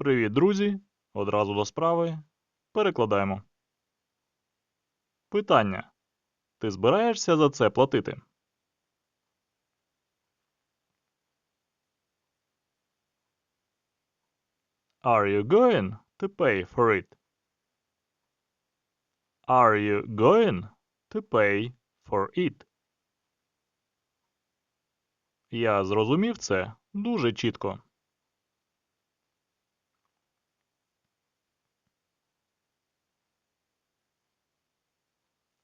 Привіт, друзі! Одразу до справи. Перекладаємо. Питання. Ти збираєшся за це платити? Are you going to pay for it? Are you going to pay for it? Я зрозумів це дуже чітко.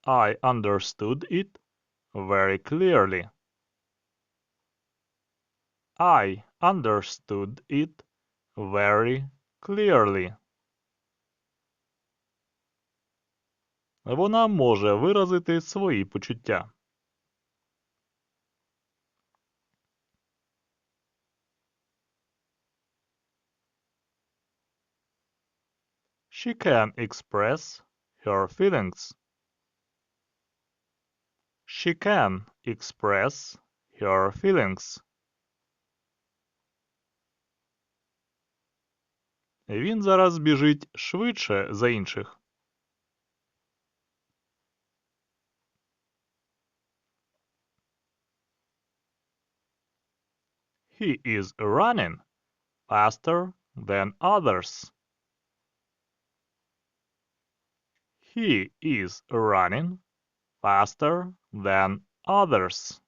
I understood it very clearly. I understood it very clearly. Вона може виразити свої почуття. She can express her feelings. She can express her feelings. Він зараз біжить швидше за інших. He is running faster than others. He is running faster than others.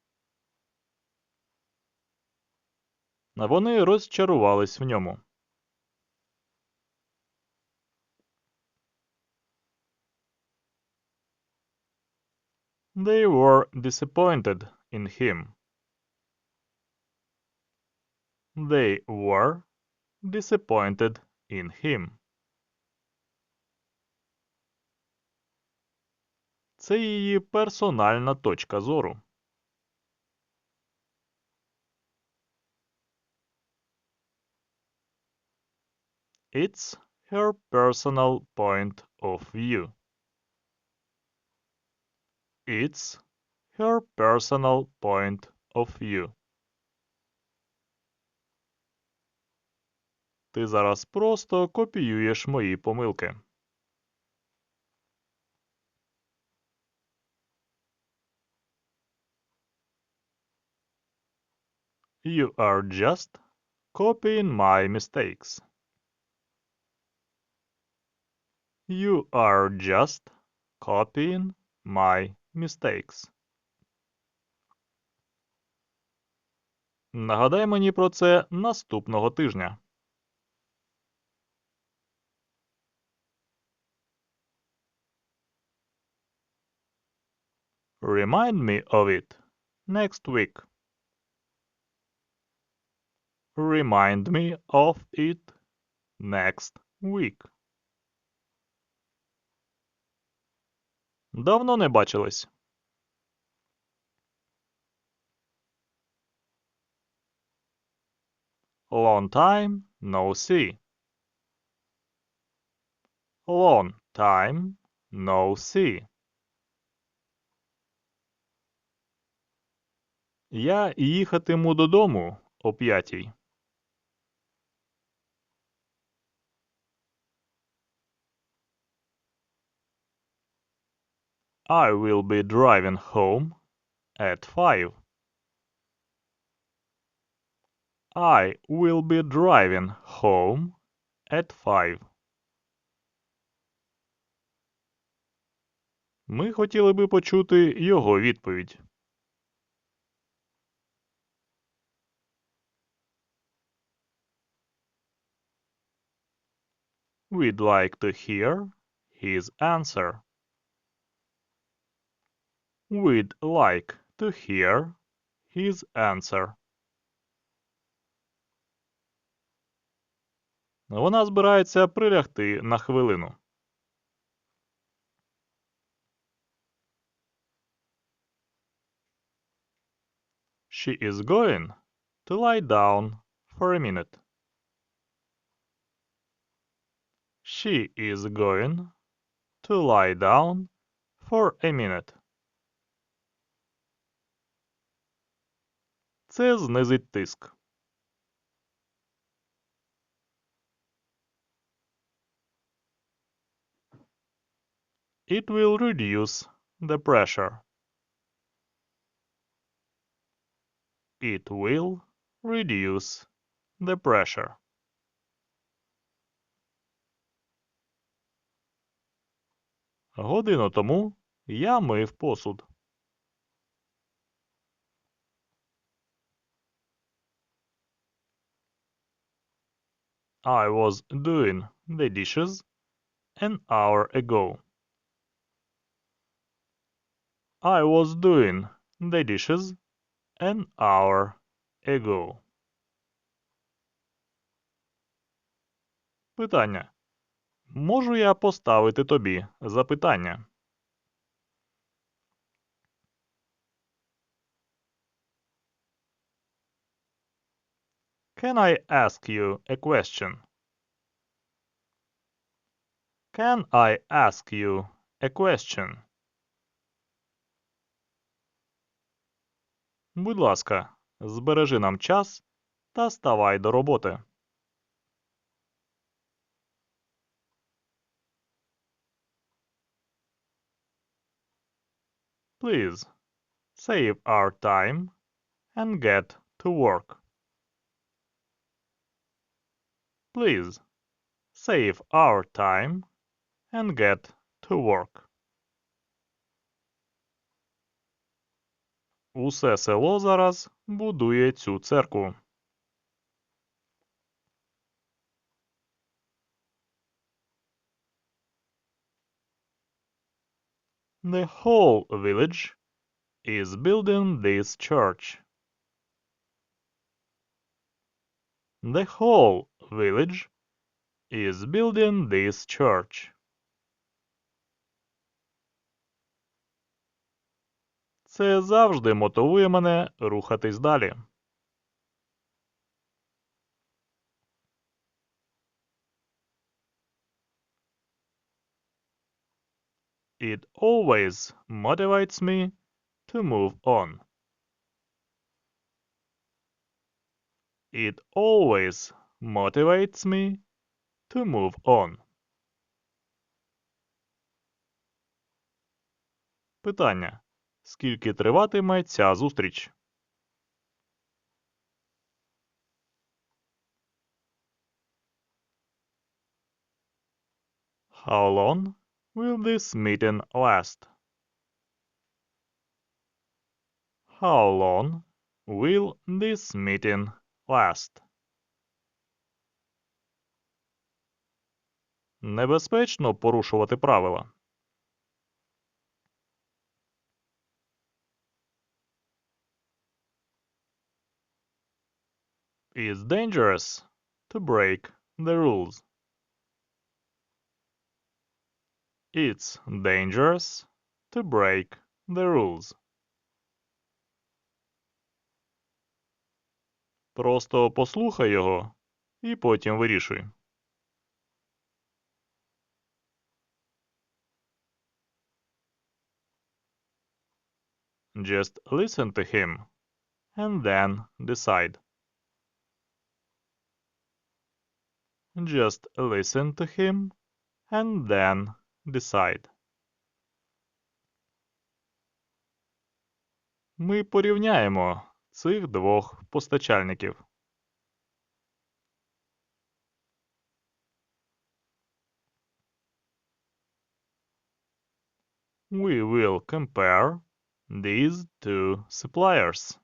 Вони розчарувались в ньому. They were disappointed in him. They were disappointed in him. Це її персональна точка зору. It's her personal point of view. It's her personal point of view. Ти зараз просто копіюєш мої помилки. You are just copying my mistakes. You are just copying my mistakes. Нагадай мені про це наступного тижня. Remind me of it next week. Remind me of it next week. Давно не бачились. Long time no see. Long time no see. Я їхатиму додому о п'ятій. I will be driving home at five. I will be driving home at five. Ми хотіли би почути його відповідь. We'd like to hear his answer. We'd like to hear his answer. Вона збирається прилягти на хвилину. She is going to lie down for a minute. She is going to lie down for a minute. Це знизить тиск. It will reduce the pressure. It will reduce the pressure. Годину тому я мив посуд. I was doing the dishes an hour ago. I was doing the dishes an hour ago. Питання. Можу я поставити тобі запитання? Can I ask you a question? Can I ask you a question? Будь ласка, збережи нам час та ставай до роботи. Please, save our time and get to work. Please, save our time and get to work. Усе село зараз будує цю церкву. The whole village is building this church. The whole village is building this church. Це завжди мотивує мене рухатись далі. It always motivates me to move on. It always motivates me to move on. Питання. Скільки триватиме ця зустріч? How long will this meeting last? How long will this meeting last? Небезпечно порушувати правила. It's dangerous to break the rules. It's dangerous to break the rules. Просто послухай його і потім вирішуй. Just listen to him and then decide. Just listen to him and then decide. Ми порівняємо цих двох постачальників. We will compare these two suppliers.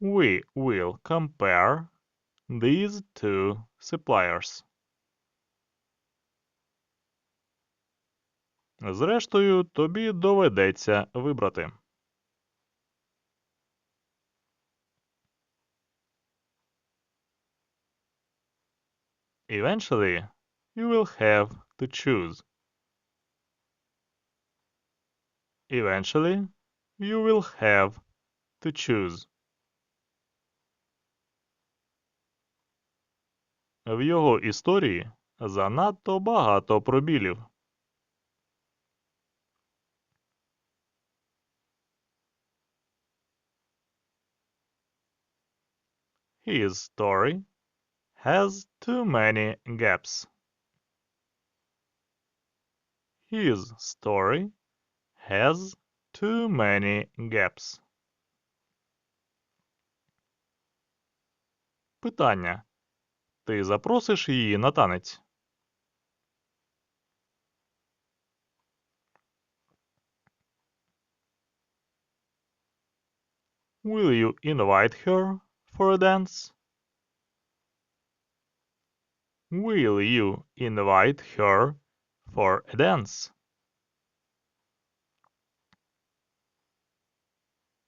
We will compare these two suppliers. Зрештою, тобі доведеться вибрати. Eventually, you will have to choose. Eventually, you will have to choose. В його історії занадто багато пробілів. His story has too many gaps. His story has too many gaps. Питання. Ти запросиш її на танець? Will you invite her for a dance? Will you invite her for a dance?